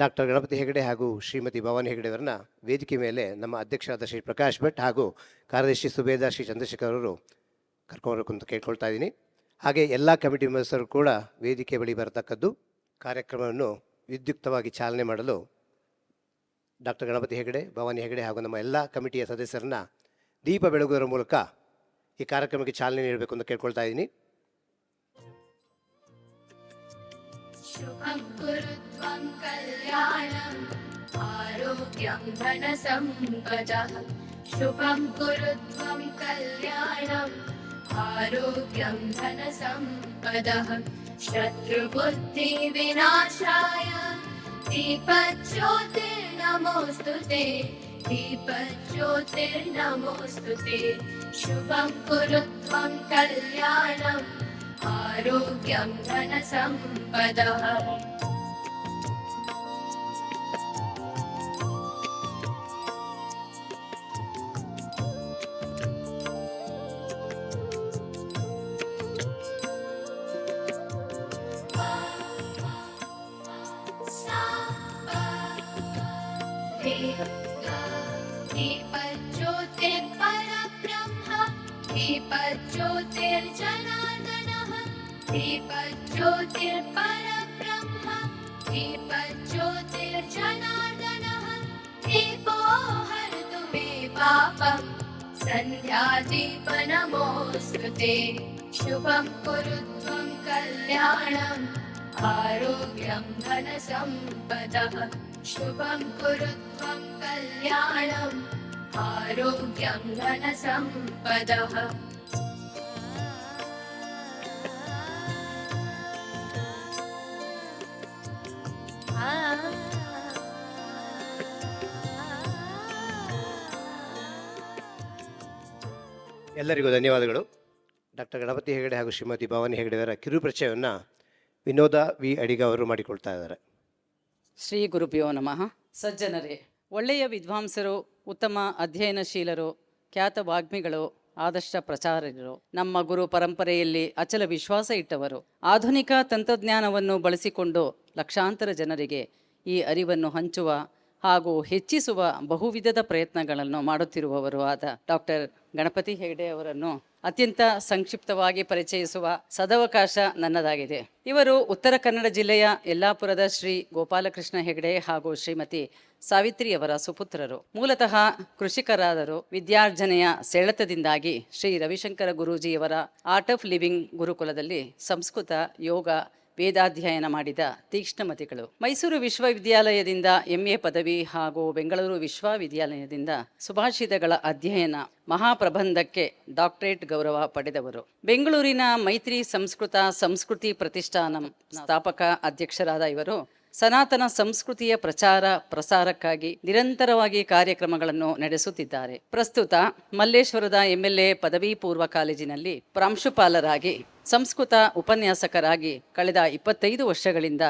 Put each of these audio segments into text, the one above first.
Doctor Ganapati Hegde ಹಾಗೂ ಶ್ರೀಮತಿ ಭವಾನಿ ಹೆಗಡೆ ಅವರನ್ನ ವೇದಿಕೆ ಮೇಲೆ ನಮ್ಮ ಅಧ್ಯಕ್ಷರಾದ ಶ್ರೀ ಪ್ರಕಾಶ್ ಭಟ್ ಹಾಗೂ ಕಾರ್ಯದರ್ಶಿ ಸುಬೇದಾರ್ ಶ್ರೀ ಚಂದ್ರಶೇಖರ್ ಅವರು ಕರ್ಕೊಂಡು ಅಂತ ಕೇಳ್ಕೊಳ್ತಾ ಇದ್ದೀನಿ. ಹಾಗೆ ಎಲ್ಲ ಕಮಿಟಿ ಮೆಂಬರ್ಸರು ಕೂಡ ವೇದಿಕೆ ಬಳಿ ಬರತಕ್ಕದ್ದು ಕಾರ್ಯಕ್ರಮವನ್ನು ವಿದ್ಯುಕ್ತವಾಗಿ ಚಾಲನೆ ಮಾಡಲು ಡಾಕ್ಟರ್ ಗಣಪತಿ ಹೆಗಡೆ, ಭವಾನಿ ಹೆಗಡೆ ಹಾಗೂ ನಮ್ಮ ಎಲ್ಲ ಕಮಿಟಿಯ ಸದಸ್ಯರನ್ನ ದೀಪ ಬೆಳಗುವುದರ ಮೂಲಕ ಈ ಕಾರ್ಯಕ್ರಮಕ್ಕೆ ಚಾಲನೆ ನೀಡಬೇಕು ಅಂತ ಕೇಳ್ಕೊಳ್ತಾ ಇದ್ದೀನಿ. शुभं कुरु त्वं कल्याणम् आरोग्यं धनसम्पदः शुभं कुरु त्वं कल्याणम् आरोग्यं धनसम्पदः शत्रुबुद्धिविनाशाय दीपज्योतिर्नमोऽस्तु ते दीपज्योतिर्नमोऽस्तु ते। शुभं कुरु त्वं कल्याणम् आरोग्यं धनसम्पदः दीपज्योतिर्परब्रह्म दीपज्योतिर्जनार्दनः दीपज्योतिर्परब्रह्म दीपज्योतिर्जनार्दनः दीपो हरतु मे पापम्। सन्ध्यादीपनमोऽस्तु ते शुभं कुरु त्वं कल्याणम् आरोग्यं धनसम्पदः। शुभं कुरु त्वं कल्याणम् आरोग्यं धनसम्पदः ಎಲ್ಲರಿಗೂ ಧನ್ಯವಾದಗಳು. ಡಾಕ್ಟರ್ ಗಣಪತಿ ಹೆಗಡೆ ಹಾಗೂ ಶ್ರೀಮತಿ ಭವಾನಿ ಹೆಗಡೆಯವರ ಅವರ ಕಿರು ವಿನೋದ ವಿ ಅಡಿಗ ಅವರು ಮಾಡಿಕೊಳ್ತಾ ಇದ್ದಾರೆ. ಶ್ರೀ ಗುರುಭ್ಯೋ ನಮಃ. ಸಜ್ಜನರೇ, ಒಳ್ಳೆಯ ವಿದ್ವಾಂಸರು, ಉತ್ತಮ ಅಧ್ಯಯನಶೀಲರು, ಖ್ಯಾತ ವಾಗ್ಮಿಗಳು, ಆದರ್ಶ ಪ್ರಚಾರರು ನಮ್ಮ ಗುರು ಪರಂಪರೆಯಲ್ಲಿ ಅಚಲ ವಿಶ್ವಾಸ ಇಟ್ಟವರು, ಆಧುನಿಕ ತಂತ್ರಜ್ಞಾನವನ್ನು ಬಳಸಿಕೊಂಡು ಲಕ್ಷಾಂತರ ಜನರಿಗೆ ಈ ಅರಿವನ್ನು ಹಂಚುವ ಹಾಗೂ ಹೆಚ್ಚಿಸುವ ಬಹುವಿಧದ ಪ್ರಯತ್ನಗಳನ್ನು ಮಾಡುತ್ತಿರುವವರು ಆದ ಡಾಕ್ಟರ್ ಗಣಪತಿ ಹೆಗಡೆ ಅವರನ್ನು ಅತ್ಯಂತ ಸಂಕ್ಷಿಪ್ತವಾಗಿ ಪರಿಚಯಿಸುವ ಸದವಕಾಶ ನನ್ನದಾಗಿದೆ. ಇವರು ಉತ್ತರ ಕನ್ನಡ ಜಿಲ್ಲೆಯ ಯಲ್ಲಾಪುರದ ಶ್ರೀ ಗೋಪಾಲಕೃಷ್ಣ ಹೆಗಡೆ ಹಾಗೂ ಶ್ರೀಮತಿ ಸಾವಿತ್ರಿಯವರ ಸುಪುತ್ರರು. ಮೂಲತಃ ಕೃಷಿಕರಾದರು. ವಿದ್ಯಾರ್ಜನೆಯ ಸೆಳೆತದಿಂದಾಗಿ ಶ್ರೀ ರವಿಶಂಕರ ಗುರೂಜಿಯವರ ಆರ್ಟ್ ಆಫ್ ಲಿವಿಂಗ್ ಗುರುಕುಲದಲ್ಲಿ ಸಂಸ್ಕೃತ ಯೋಗ ವೇದಾಧ್ಯಯನ ಮಾಡಿದ ತೀಕ್ಷ್ಣಮತಿಗಳು. ಮೈಸೂರು ವಿಶ್ವವಿದ್ಯಾಲಯದಿಂದ ಎಂಎ ಪದವಿ ಹಾಗೂ ಬೆಂಗಳೂರು ವಿಶ್ವವಿದ್ಯಾಲಯದಿಂದ ಸುಭಾಷಿತಗಳ ಅಧ್ಯಯನ ಮಹಾಪ್ರಬಂಧಕ್ಕೆ ಡಾಕ್ಟರೇಟ್ ಗೌರವ ಪಡೆದವರು. ಬೆಂಗಳೂರಿನ ಮೈತ್ರಿ ಸಂಸ್ಕೃತ ಸಂಸ್ಕೃತಿ ಪ್ರತಿಷ್ಠಾನಂ ಸ್ಥಾಪಕ ಅಧ್ಯಕ್ಷರಾದ ಇವರು ಸನಾತನ ಸಂಸ್ಕೃತಿಯ ಪ್ರಚಾರ ಪ್ರಸಾರಕ್ಕಾಗಿ ನಿರಂತರವಾಗಿ ಕಾರ್ಯಕ್ರಮಗಳನ್ನು ನಡೆಸುತ್ತಿದ್ದಾರೆ. ಪ್ರಸ್ತುತ ಮಲ್ಲೇಶ್ವರದ ಎಂಎಲ್ಎ ಪದವಿ ಪೂರ್ವ ಕಾಲೇಜಿನಲ್ಲಿ ಪ್ರಾಂಶುಪಾಲರಾಗಿ ಸಂಸ್ಕೃತ ಉಪನ್ಯಾಸಕರಾಗಿ ಕಳೆದ ಇಪ್ಪತ್ತೈದು ವರ್ಷಗಳಿಂದ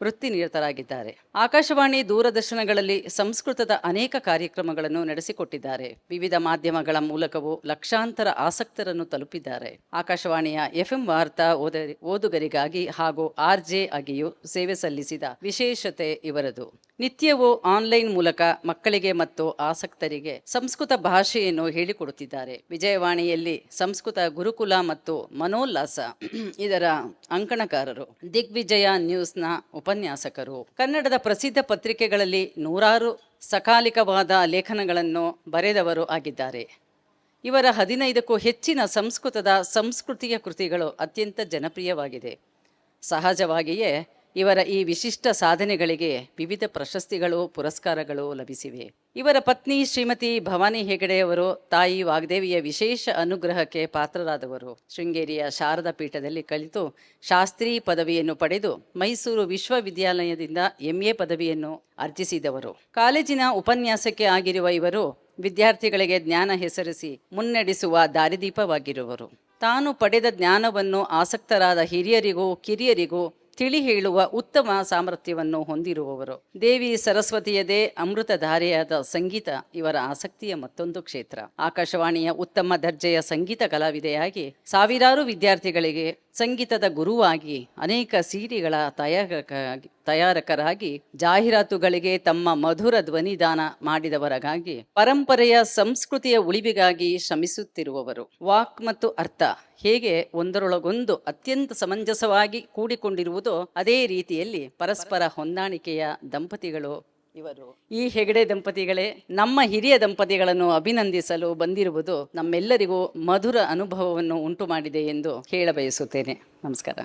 ವೃತ್ತಿನಿರತರಾಗಿದ್ದಾರೆ. ಆಕಾಶವಾಣಿ ದೂರದರ್ಶನಗಳಲ್ಲಿ ಸಂಸ್ಕೃತದ ಅನೇಕ ಕಾರ್ಯಕ್ರಮಗಳನ್ನು ನಡೆಸಿಕೊಟ್ಟಿದ್ದಾರೆ. ವಿವಿಧ ಮಾಧ್ಯಮಗಳ ಮೂಲಕವೂ ಲಕ್ಷಾಂತರ ಆಸಕ್ತರನ್ನು ತಲುಪಿದ್ದಾರೆ. ಆಕಾಶವಾಣಿಯ ಎಫ್ಎಂ ವಾರ್ತಾ ಓದ, ಓದುಗರಿಗಾಗಿ ಹಾಗೂ ಆರ್ ಜೆ ಆಗಿಯೂ ಸೇವೆ ಸಲ್ಲಿಸಿದ ವಿಶೇಷತೆ ಇವರದು. ನಿತ್ಯವೂ ಆನ್ಲೈನ್ ಮೂಲಕ ಮಕ್ಕಳಿಗೆ ಮತ್ತು ಆಸಕ್ತರಿಗೆ ಸಂಸ್ಕೃತ ಭಾಷೆಯನ್ನು ಹೇಳಿಕೊಡುತ್ತಿದ್ದಾರೆ. ವಿಜಯವಾಣಿಯಲ್ಲಿ ಸಂಸ್ಕೃತ ಗುರುಕುಲ ಮತ್ತು ಮನೋಲ್ಲಾಸ, ಇದರ ಅಂಕಣಕಾರರು. ದಿಗ್ವಿಜಯ ನ್ಯೂಸ್ನ ಉಪನ್ಯಾಸಕರು. ಕನ್ನಡದ ಪ್ರಸಿದ್ಧ ಪತ್ರಿಕೆಗಳಲ್ಲಿ ನೂರಾರು ಸಕಾಲಿಕವಾದ ಲೇಖನಗಳನ್ನು ಬರೆದವರು ಆಗಿದ್ದಾರೆ. ಇವರ ಹದಿನೈದಕ್ಕೂ ಹೆಚ್ಚಿನ ಸಂಸ್ಕೃತದ ಸಂಸ್ಕೃತಿಯ ಕೃತಿಗಳು ಅತ್ಯಂತ ಜನಪ್ರಿಯವಾಗಿದೆ. ಸಹಜವಾಗಿಯೇ ಇವರ ಈ ವಿಶಿಷ್ಟ ಸಾಧನೆಗಳಿಗೆ ವಿವಿಧ ಪ್ರಶಸ್ತಿಗಳು, ಪುರಸ್ಕಾರಗಳು ಲಭಿಸಿವೆ. ಇವರ ಪತ್ನಿ ಶ್ರೀಮತಿ ಭವಾನಿ ಹೆಗಡೆಯವರು ತಾಯಿ ವಾಗ್ದೇವಿಯ ವಿಶೇಷ ಅನುಗ್ರಹಕ್ಕೆ ಪಾತ್ರರಾದವರು. ಶೃಂಗೇರಿಯ ಶಾರದಾ ಪೀಠದಲ್ಲಿ ಕಲಿತು ಶಾಸ್ತ್ರಿ ಪದವಿಯನ್ನು ಪಡೆದು ಮೈಸೂರು ವಿಶ್ವವಿದ್ಯಾಲಯದಿಂದ ಎಂಎ ಪದವಿಯನ್ನು ಅರ್ಜಿಸಿದವರು. ಕಾಲೇಜಿನ ಉಪನ್ಯಾಸಕ್ಕೆ ಆಗಿರುವ ಇವರು ವಿದ್ಯಾರ್ಥಿಗಳಿಗೆ ಜ್ಞಾನ ಹೆಸರಿಸಿ ಮುನ್ನಡೆಸುವ ದಾರಿದೀಪವಾಗಿರುವರು. ತಾನು ಪಡೆದ ಜ್ಞಾನವನ್ನು ಆಸಕ್ತರಾದ ಹಿರಿಯರಿಗೂ ಕಿರಿಯರಿಗೂ ತಿಳಿ ಹೇಳುವ ಉತ್ತಮ ಸಾಮರ್ಥ್ಯವನ್ನು ಹೊಂದಿರುವವರು. ದೇವಿ ಸರಸ್ವತಿಯದೇ ಅಮೃತಧಾರೆಯಾದ ಸಂಗೀತ, ಇವರ ಆಸಕ್ತಿಯ ಮತ್ತೊಂದು ಕ್ಷೇತ್ರ. ಆಕಾಶವಾಣಿಯ ಉತ್ತಮ ದರ್ಜೆಯ ಸಂಗೀತ ಕಲಾವಿದೆಯಾಗಿ ಸಾವಿರಾರು ವಿದ್ಯಾರ್ಥಿಗಳಿಗೆ ಸಂಗೀತದ ಗುರುವಾಗಿ ಅನೇಕ ಸೀರೆಗಳ ತಯಾರಕ, ತಯಾರಕರಾಗಿ ಜಾಹೀರಾತುಗಳಿಗೆ ತಮ್ಮ ಮಧುರ ಧ್ವನಿದಾನ ಮಾಡಿದವರಾಗಿ ಪರಂಪರೆಯ ಸಂಸ್ಕೃತಿಯ ಉಳಿವಿಗಾಗಿ ಶ್ರಮಿಸುತ್ತಿರುವವರು. ವಾಕ್ ಮತ್ತು ಅರ್ಥ ಹೇಗೆ ಒಂದರೊಳಗೊಂದು ಅತ್ಯಂತ ಸಮಂಜಸವಾಗಿ ಕೂಡಿಕೊಂಡಿರುವುದೋ ಅದೇ ರೀತಿಯಲ್ಲಿ ಪರಸ್ಪರ ಹೊಂದಾಣಿಕೆಯ ದಂಪತಿಗಳು ಇವರು. ಈ ಹೆಗಡೆ ದಂಪತಿಗಳೇ, ನಮ್ಮ ಹಿರಿಯ ದಂಪತಿಗಳನ್ನು ಅಭಿನಂದಿಸಲು ಬಂದಿರುವುದು ನಮ್ಮೆಲ್ಲರಿಗೂ ಮಧುರ ಅನುಭವವನ್ನು ಉಂಟು ಮಾಡಿದೆ ಎಂದು ಹೇಳಬಯಸುತ್ತೇನೆ. ನಮಸ್ಕಾರ.